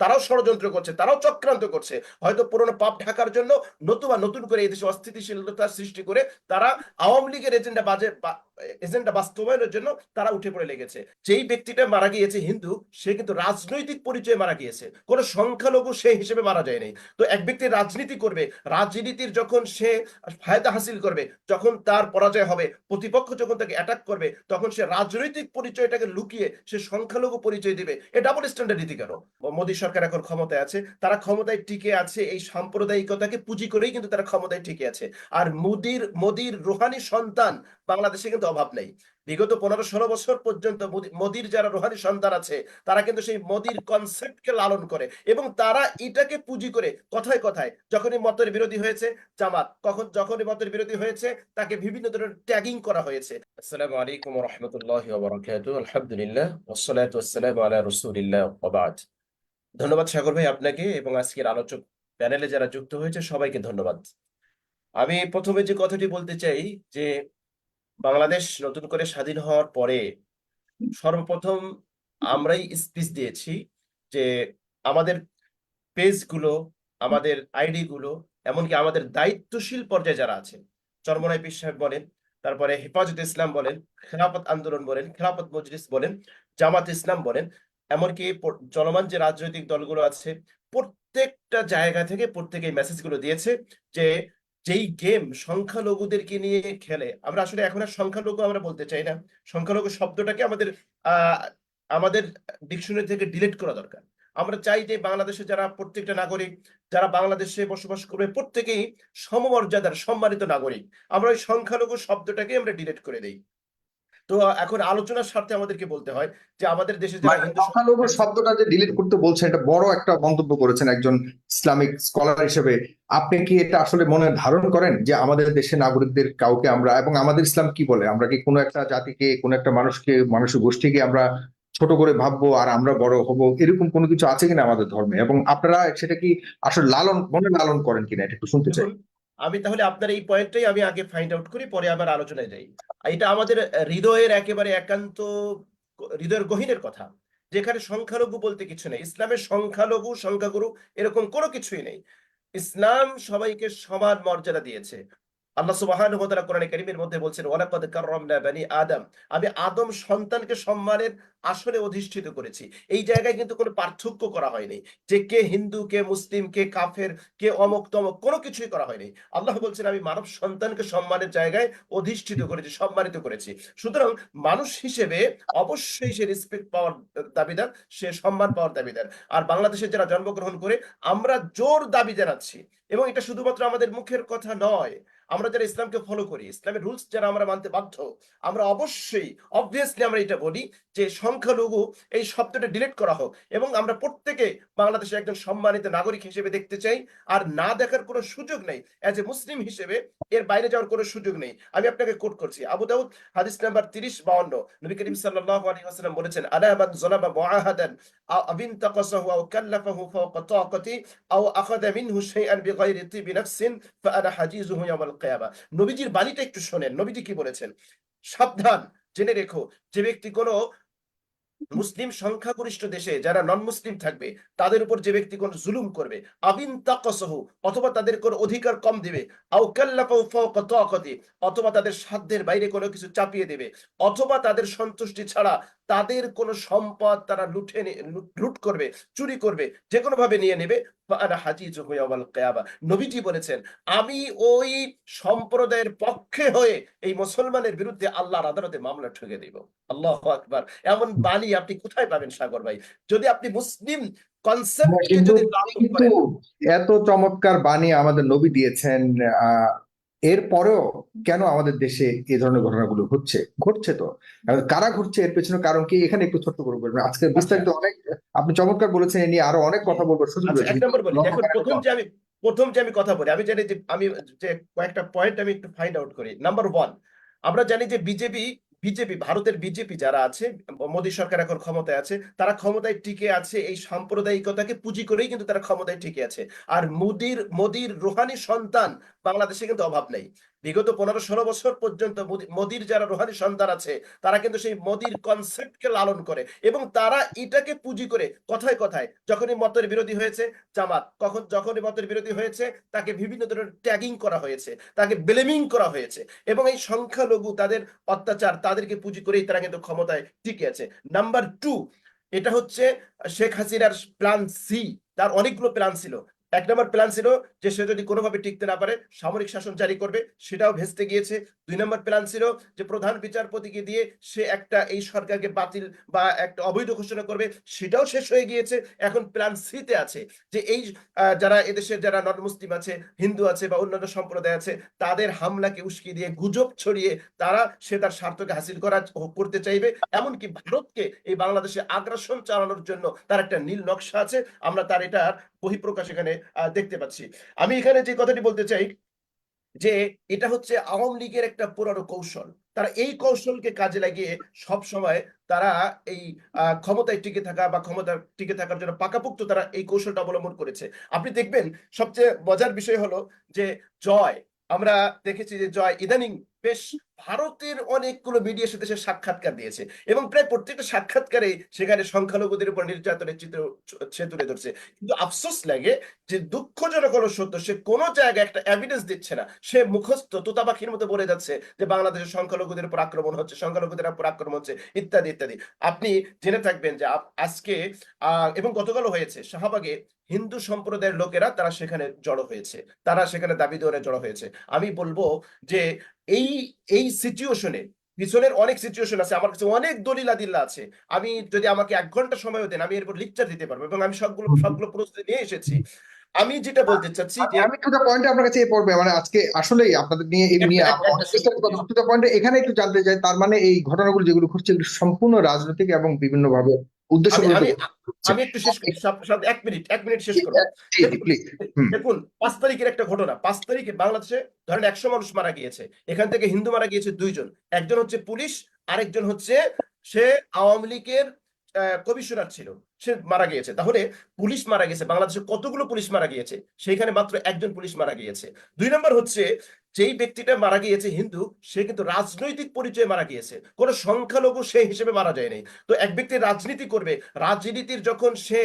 তারাও ষড়যন্ত্র করছে, তারাও চক্রান্ত করছে। হয়তো পুরনো পাপ ঢাকার জন্য নতুবা নতুন করে এই দেশে অস্থিতিশীলতা সৃষ্টি করে তারা আওয়ামী লীগের এজেন্ডা বাজে এজেন্ডা বাস্তবায়নের জন্য তারা উঠে পড়ে লেগেছে। যেই ব্যক্তিটা মারা গিয়েছে হিন্দু, সে কিন্তু রাজনৈতিক পরিচয়ে মারা গিয়েছে। কোনো সংখ্যালঘু সে হিসেবে মারা যায়নি। তো এক ব্যক্তি রাজনীতি করবে, রাজনীতির যখন সে ফায়দা হাসিল করবে, যখন তার পরাজয় হবে, প্রতিপক্ষ যখন তাকে অ্যাটাক করবে, তখন সে রাজনৈতিক পরিচয়টাকে লুকিয়ে সে সংখ্যালঘু পরিচয় দিবে। এ ডাবল স্ট্যান্ডার্ড নীতি কেন? মোদী সরকার এখন ক্ষমতায় আছে, তারা ক্ষমতায় টিকে আছে, এই সাম্প্রদায়িকতাকে পুঁজি করেই কিন্তু তারা ক্ষমতায় টিকে আছে। আর মোদির মোদির রোহানি সন্তান বাংলাদেশে কিন্তু অভাব নেই। বিগত পনেরো ষোলো বছর পর্যন্ত মোদি- মোদির যারা রোহানি সন্তান আছে, তারা কিন্তু সেই মোদির কনসেপ্টকে লালন করে এবং তারা এটাকে পুঁজি করে কথায় কথায় যখনই মতের বিরোধী হয়েছে, জামাত কখন যখনই মতের বিরোধী হয়েছে, তাকে বিভিন্ন ধরনের ট্যাগিং করা হয়েছে। আসসালামু আলাইকুম রাহমাতুল্লাহি আলহামদুলিল্লাহ ওয়াসসালাতু ওয়াসসালামু আলা রাসূলিল্লাহ ধন্যবাদ সাগর ভাই আপনাকে এবং আজকের আলোচক প্যানেলে যারা যুক্ত হয়েছে, সবাইকে ধন্যবাদ। আমি প্রথমে যে কথাটি বলতে চাই যে, বাংলাদেশ নতুন করে স্বাধীন হওয়ার পরে সর্বপ্রথম আমরাই স্পিচ দিয়েছি যে, আমাদের পেজগুলো আমাদের আইডি গুলো এমনকি আমাদের দায়িত্বশীল পর্যায়ে যারা আছেন চরমনাই পীর সাহেব বলেন, তারপরে হেফাজত ইসলাম বলেন, খেলাফত আন্দোলন বলেন, খেলাফত মজলিস বলেন, জামাত ইসলাম বলেন এমনকি চলমান যে রাজনৈতিক দলগুলো আছে, প্রত্যেকটা জায়গা থেকে প্রত্যেকে মেসেজগুলো দিয়েছে যে যেই গেম সংখ্যালঘুদেরকে নিয়ে খেলে, আমরা আসলে এখন আর সংখ্যালঘু আমরা বলতে চাই না। সংখ্যালঘু শব্দটাকে আমাদের আমাদের ডিকশনারি থেকে ডিলিট করা দরকার। আমরা চাই যে বাংলাদেশে যারা প্রত্যেকটা নাগরিক, যারা বাংলাদেশে বসবাস করবে, প্রত্যেকেই সমমর্যাদার সম্মানিত নাগরিক। আমরা ওই সংখ্যালঘু শব্দটাকে আমরা ডিলিট করে দেই। তো এখন আলোচনার স্বার্থে আমাদেরকে বলতে হয় যে আমাদের দেশে মানে সংখ্যালঘু শব্দটা যে ডিলিট করতে বলছেন এটা বড় একটা মন্তব্য করেছেন একজন ইসলামিক স্কলার হিসেবে। আপনি কি এটা আসলে মনে ধারণ করেন যে আমাদের দেশের নাগরিকদের কাউকে আমরা এবং আমাদের ইসলাম কি বলে? আমরা কি কোনো একটা জাতিকে কোনো একটা মানুষকে মানুষ গোষ্ঠীকে আমরা ছোট করে ভাববো আর আমরা বড় হব? এরকম কোনো কিছু আছে কিনা আমাদের ধর্মে? এবং আপনারা সেটা কি আসলে লালন মনে লালন করেন কিনা? এটা একটু শুনতে চাই। আমি তাহলে আপনার এই পয়েন্টটাই আমি আগে ফাইন্ড আউট করি, পরে আবার আলোচনায় যাই। এটা আমাদের হৃদয়ের একেবারে একান্ত হৃদয়ের গহীনের কথা। যেখানে সংখ্যালঘু বলতে কিছু নেই। ইসলামের সংখ্যালঘু, সংখ্যাগুরু এরকম কোনো কিছুই নেই। ইসলাম সবাইকে সমান মর্যাদা দিয়েছে। আল্লাহ তাআলা কোরআনে মধ্যে বলছেন, ওয়ালাকাদ কাররামনা বানি আদম। আমি আদম সন্তানকে সম্মানের অধিষ্ঠিত করেছি। এই জায়গায় কিন্তু কোনো পার্থক্য করা হয়নি। যে কে হিন্দু, কে মুসলিম, কে কাফের, কে অমক তমক, কোনো কিছুই করা হয়নি। আল্লাহ বলছেন, আমি মানব সন্তানকে সম্মানের জায়গায় অধিষ্ঠিত করেছি, সম্মানিত করেছি। সুতরাং মানুষ হিসেবে অবশ্যই সে রেসপেক্ট পাওয়ার দাবিদার, সে সম্মান পাওয়ার দাবিদার। আর বাংলাদেশে যারা জন্মগ্রহণ করে, আমরা জোর দাবি জানাচ্ছি। এবং এটা শুধুমাত্র আমাদের মুখের কথা নয় আমরা যারা ইসলামকে ফলো করি, ইসলামের রুলস যারা আমরা মানতে বাধ্য, আমরা অবশ্যই অবভিয়াসলি আমরা এটা বলি যে সংখ্যালঘু এই শব্দটা ডিলিট করা হোক এবং আমরা প্রত্যেকে বাংলাদেশের একজন সম্মানিত নাগরিক হিসেবে দেখতে চাই। আর না দেখার কোনো সুযোগ নেই। অ্যাজ এ মুসলিম হিসেবে এর বাইরে যাওয়ার কোনো সুযোগ নেই। আমি আপনাকে কোট করছি, আবু দাউদ, হাদিস নাম্বার তিরিশ বাউন্ন, নবী করিম সাল্লাল্লাহু আলাইহি ওয়াসাল্লাম বলেছেন, আলা মান যালামা মুআহাদান আও আবিন তাকাসাহু আও কাল্লাফাহু ফাওকা তাকাতি আও আখাযা মিনহু শাইআন বিগাইরি তিবি নাফসিন ফাআনা হাজিজুহু ইয়াওমাল কিয়ামা নবীজির বাণীটা একটু শোনেন। নবীজি কি বলেছেন? সাবধান, জেনে রেখো যে ব্যক্তি কোনো মুসলিম সংখ্যাগরিষ্ঠ দেশে যারা নন মুসলিম থাকবে, তাদের উপর যে ব্যক্তি কোন জুলুম করবে, আবিন তাকসহু, অথবা তাদের কোন অধিকার কম দিবে অথবা তাদের সাধ্যের বাইরে কোনো কিছু চাপিয়ে দেবে, অথবা তাদের সন্তুষ্টি ছাড়া তাদের কোনো সম্পদ তারা লুটে লুট- করবে চুরি করবে যে কোনো ভাবে নিয়ে নেবে নবীজি বলেছেন আমি ওই সম্প্রদায়ের পক্ষে হয়ে এই মুসলমানের বিরুদ্ধে আল্লাহর আদালতে মামলা ঠুকে দিব। আল্লাহ আকবার। এমন বাণী আপনি কোথায় পাবেন সাগর ভাই? যদি আপনি মুসলিম করেন এত চমৎকার বাণী আমাদের নবী দিয়েছেন আহ এরপরেও কেন আমাদের দেশে এই ধরনের ঘটনাগুলো হচ্ছে? ঘটছে তো। কারা ঘটছে এর পেছনে কারণ কি? এখানে একটু ছোট্ট করে বলবেন। আজকে বিস্তারিত অনেক আপনি চমৎকার বলেছেন এ নিয়ে আরও অনেক কথা বলব সুযোগ আচ্ছা প্রথম যে আমি প্রথম যে আমি কথা বলি আমি জানি যে আমি যে কয়েকটা পয়েন্ট আমি একটু ফাইন্ড আউট করি। নাম্বার ওয়ান আমরা জানি যে বিজেপি বিজেপি, ভারতের বিজেপি যারা আছে, মোদী সরকার এখন ক্ষমতায় আছে, তারা ক্ষমতায় টিকে আছে এই সাম্প্রদায়িকতাকে পুঁজি করেই কিন্তু তারা ক্ষমতায় টিকে আছে। আর মোদির মোদির রোহানি সন্তান বাংলাদেশে কিন্তু অভাব নেই। বিগত পনেরো ষোলো বছর পর্যন্ত মোদি- মোদির যারা রোহানি সন্তান আছে, তারা কিন্তু সেই মোদির কনসেপ্টকে লালন করে এবং তারা এটাকে পুঁজি করে কথায় কথায় যখনই মতের বিরোধী হয়েছে, জামাত কখন, যখনই মতের বিরোধী হয়েছে, তাকে বিভিন্ন ধরনের ট্যাগিং করা হয়েছে, তাকে ব্লেমিং করা হয়েছে এবং এই সংখ্যালঘু তাদের অত্যাচার তাদেরকে পুঁজি করেই তারা কিন্তু ক্ষমতায় টিকে আছে। নাম্বার টু এটা হচ্ছে শেখ হাসিনার প্ল্যান সি তার অনেকগুলো প্ল্যান ছিল। এক নম্বর প্ল্যান ছিল যে সে যদি কোনোভাবে টিকতে না পারে, সামরিক শাসন জারি করবে, সেটাও ভেস্তে গিয়েছে। দুই নম্বর প্ল্যান ছিল যে প্রধান বিচারপতিকে দিয়ে সে একটা এই সরকারকে বাতিল বা একটা অবৈধ ঘোষণা করবে, সেটাও শেষ হয়ে গিয়েছে। এখন প্ল্যান সিতে আছে যে এই যারা এদেশের যারা নন মুসলিম আছে, হিন্দু আছে বা অন্যান্য সম্প্রদায় আছে, তাদের হামলাকে উস্কিয়ে দিয়ে গুজব ছড়িয়ে তারা সে তার স্বার্থকে হাসিল করা করতে চাইবে। এমনকি ভারতকে এই বাংলাদেশে আগ্রাসন চালানোর জন্য তার একটা নীল নকশা আছে। আমরা তার এটার বহিঃপ্রকাশ এখানে দেখতে পাচ্ছি। আমি এখানে যে কথাটি বলতে চাই, যে এটা হচ্ছে আওয়ামী লীগের একটা পুরানো কৌশল। তারা এই কৌশলকে কাজে লাগিয়ে সব সময় তারা এই ক্ষমতায় টিকে থাকা বা ক্ষমতা টিকে থাকার জন্য পাকাপুক্ত তারা এই কৌশলটা অবলম্বন করেছে। আপনি দেখবেন, সবচেয়ে মজার বিষয় হলো যে জয় আমরা দেখেছি যে জয় ইদানিং বেশ ভারতের অনেকগুলো মিডিয়ার সাথে সে সাক্ষাৎকার দিয়েছে এবং প্রায় প্রত্যেকটা সাক্ষাৎকারে সেখানে সংখ্যালঘুদের উপর নির্যাতনের চিত্র সে তুলে ধরছে। কিন্তু আফসোস লাগে যে দুঃখজনক হলো সত্য, সে কোনো জায়গায় একটা এভিডেন্স দিচ্ছে না। সে মুখস্থ তোতা পাখির মতো বলে যাচ্ছে যে বাংলাদেশের সংখ্যালঘুদের উপর আক্রমণ হচ্ছে, সংখ্যালঘুদের উপর আক্রমণ হচ্ছে, ইত্যাদি ইত্যাদি। আপনি জেনে থাকবেন যে আজকে এবং গতকালও হয়েছে শাহবাগে হিন্দু সম্প্রদায়ের লোকেরা তারা সেখানে জড়ো হয়েছে। তারা সেখানে দাবি দেওয়ারে জড়ো হয়েছে। আমি বলব যে এই এই সিচুয়েশনে পিছনের অনেক সিচুয়েশন আছে আমার কাছে অনেক দলিল আদিল্লা আছে। আমি যদি আমাকে এক ঘণ্টা সময়ও দেন আমি এরপর লিকচার দিতে পারব এবং আমি সবগুলো সবগুলো প্রস্তুতি নিয়ে এসেছি। আমি যেটা বলতে চাচ্ছি যে আমি টু দ্য পয়েন্টে আপনার কাছে এই পড়বে মানে আজকে আসলেই আপনাদের নিয়ে এই নিয়ে একটা- একটা- টু পয়েন্টে এখানে একটু জানতে চাই তার মানে এই ঘটনাগুলো যেগুলো ঘটছে এগুলো সম্পূর্ণ রাজনৈতিক এবং বিভিন্ন ভাবে উদ্দেশ্য আমি আমি একটু শেষ করি। এক মিনিট এক মিনিট শেষ করব দেখুন পাঁচ তারিখের একটা ঘটনা। পাঁচ তারিখে বাংলাদেশে ধরেন একশো মানুষ মারা গিয়েছে। এখান থেকে হিন্দু মারা গিয়েছে দুইজন। একজন হচ্ছে পুলিশ আরেকজন হচ্ছে সে আওয়ামী লীগের কমিশনার ছিল। সে মারা গিয়েছে। তাহলে পুলিশ মারা গেছে, বাংলাদেশে কতগুলো পুলিশ মারা গিয়েছে? সেইখানে মাত্র একজন পুলিশ মারা গিয়েছে। দুই নম্বর হচ্ছে, যেই ব্যক্তিটা মারা গিয়েছে হিন্দু, সে কিন্তু রাজনৈতিক পরিচয়ে মারা গিয়েছে। কোনো সংখ্যালঘু সে হিসেবে মারা যায়নি। তো এক ব্যক্তি রাজনীতি করবে, রাজনীতির যখন সে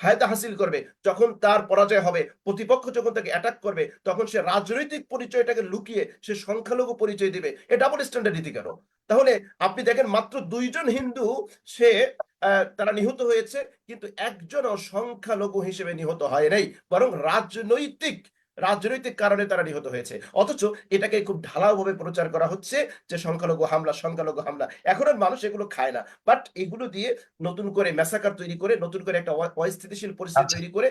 ফায়দা হাসিল করবে, যখন তার পরাজয় হবে, প্রতিপক্ষ যখন তাকে অ্যাটাক করবে, তখন সে রাজনৈতিক পরিচয়টাকে লুকিয়ে সে সংখ্যালঘু পরিচয় দিবে। এ ডাবল স্ট্যান্ডার্ড নীতি কেন? তাহলে আপনি দেখেন মাত্র দুইজন হিন্দু, সে তারা নিহত হয়েছে কিন্তু একজনও সংখ্যালঘু হিসেবে নিহত হয় নাই বরং রাজনৈতিক রাজনৈতিক কারণে তারা নিহত হয়েছে। অথচ এটাকে খুব ঢালাওভাবে প্রচার করা হচ্ছে যে সংখ্যালঘু হামলা সংখ্যালঘু হামলা। এখন আর মানুষ এগুলো খায় না। বাট এগুলো দিয়ে নতুন করে মেসাকার তৈরি করে নতুন করে একটা অস্থিতিশীল পরিস্থিতি আচ্ছা। তৈরি করে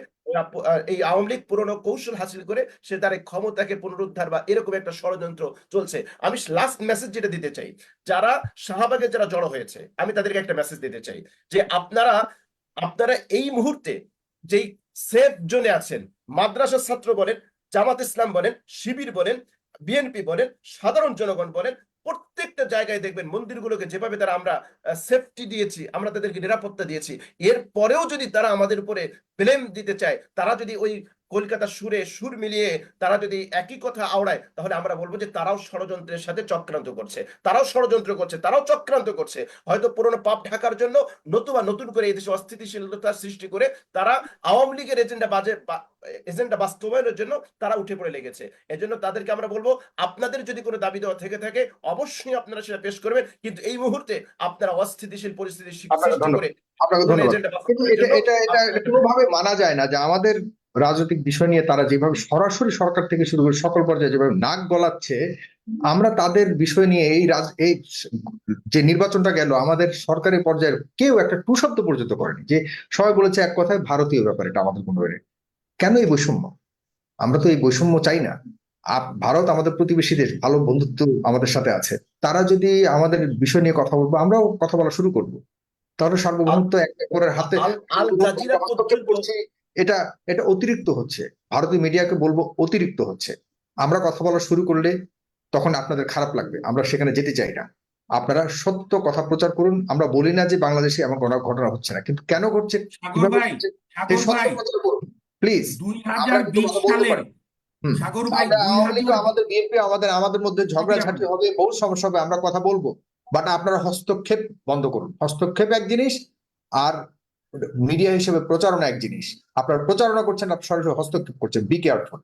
এই আওয়ামী লীগ পুরনো কৌশল হাসিল করে সে তার ক্ষমতাকে পুনরুদ্ধার বা এরকম একটা ষড়যন্ত্র চলছে। আমি লাস্ট মেসেজ যেটা দিতে চাই যারা শাহবাগে যারা জড়ো হয়েছে আমি তাদেরকে একটা মেসেজ দিতে চাই যে আপনারা আপনারা এই মুহূর্তে যেই সেফ জোনে আছেন মাদ্রাসার ছাত্র বলেন জামাত ইসলাম বলেন, শিবির বলেন, বিএনপি বলেন, সাধারণ জনগণ বলেন, প্রত্যেকটা জায়গায় দেখবেন মন্দিরগুলোকে যেভাবে তারা আমরা সেফটি দিয়েছি, আমরা তাদেরকে নিরাপত্তা দিয়েছি। এর পরেও যদি তারা আমাদের উপরে ব্লেম দিতে চায়, তারা যদি ওই কলকাতার সুরে সুর মিলিয়ে তারা যদি একই কথা আওড়ায় তাহলে আমরা বলব যে তারাও ষড়যন্ত্রের সাথে চক্রান্ত করছে। তারাও ষড়যন্ত্র করছে তারাও চক্রান্ত করছে। হয়তো পুরনো পাপ ঢাকার জন্য নতুবা নতুন করে এই দেশে অস্থিতিশীলতা সৃষ্টি করে তারা আওয়ামী লীগের এজেন্ডা বাজে এজেন্ডা বাস্তবায়নের জন্য তারা উঠে পড়ে লেগেছে। এজন্য তাদেরকে আমরা বলব আপনাদের যদি কোনো দাবি দেওয়া থেকে থাকে অবশ্যই আপনারা সেটা পেশ করবেন। কিন্তু এই মুহূর্তে আপনারা অস্থিতিশীল পরিস্থিতি সৃষ্টি করে এটা এটা কোনোভাবে মানা যায় না যে আমাদের রাজনৈতিক বিষয় নিয়ে তারা যেভাবে সরাসরি সরকার থেকে শুরু করে সকল পর্যায়ে যেভাবে নাক গলাচ্ছে আমরা তাদের বিষয় নিয়ে এই রাজ এই যে নির্বাচনটা গেল আমাদের সরকারি পর্যায়ের কেউ একটা টু শব্দ পর্যন্ত করেনি যে সবাই বলেছে এক কথায় ভারতীয় ব্যাপার এটা আমাদের কোনো। কেন এই বৈষম্য? আমরা তো এই বৈষম্য চাই না। ভারত আমাদের প্রতিবেশী দেশ ভালো বন্ধুত্ব আমাদের সাথে আছে। তারা যদি আমাদের বিষয় নিয়ে কথা বলব আমরাও কথা বলা শুরু করব। তাহলে সার্বভৌমত্ব এক অপরের হাতে এটা এটা অতিরিক্ত হচ্ছে। ভারতীয় মিডিয়াকে বলব অতিরিক্ত হচ্ছে। আমরা কথা বলা শুরু করলে তখন আপনাদের খারাপ লাগবে। আমরা সেখানে যেতে চাই না। আপনারা সত্য কথা প্রচার করুন। আমরা বলি না যে বাংলাদেশে এমন কোনো ঘটনা হচ্ছে না। কিন্তু কেন ঘটছে? প্লিজ আমাদের বিএনপি আমাদের আমাদের মধ্যে ঝগড়াঝাটি হবে বহু সমস্যা হবে আমরা কথা বলব। বাট আপনারা হস্তক্ষেপ বন্ধ করুন। হস্তক্ষেপ এক জিনিস আর মিডিয়া হিসেবে প্রচারণা এক জিনিস। আপনার প্রচারণা করছেন আপনার সরাসরি হস্তক্ষেপ করছেন। Be careful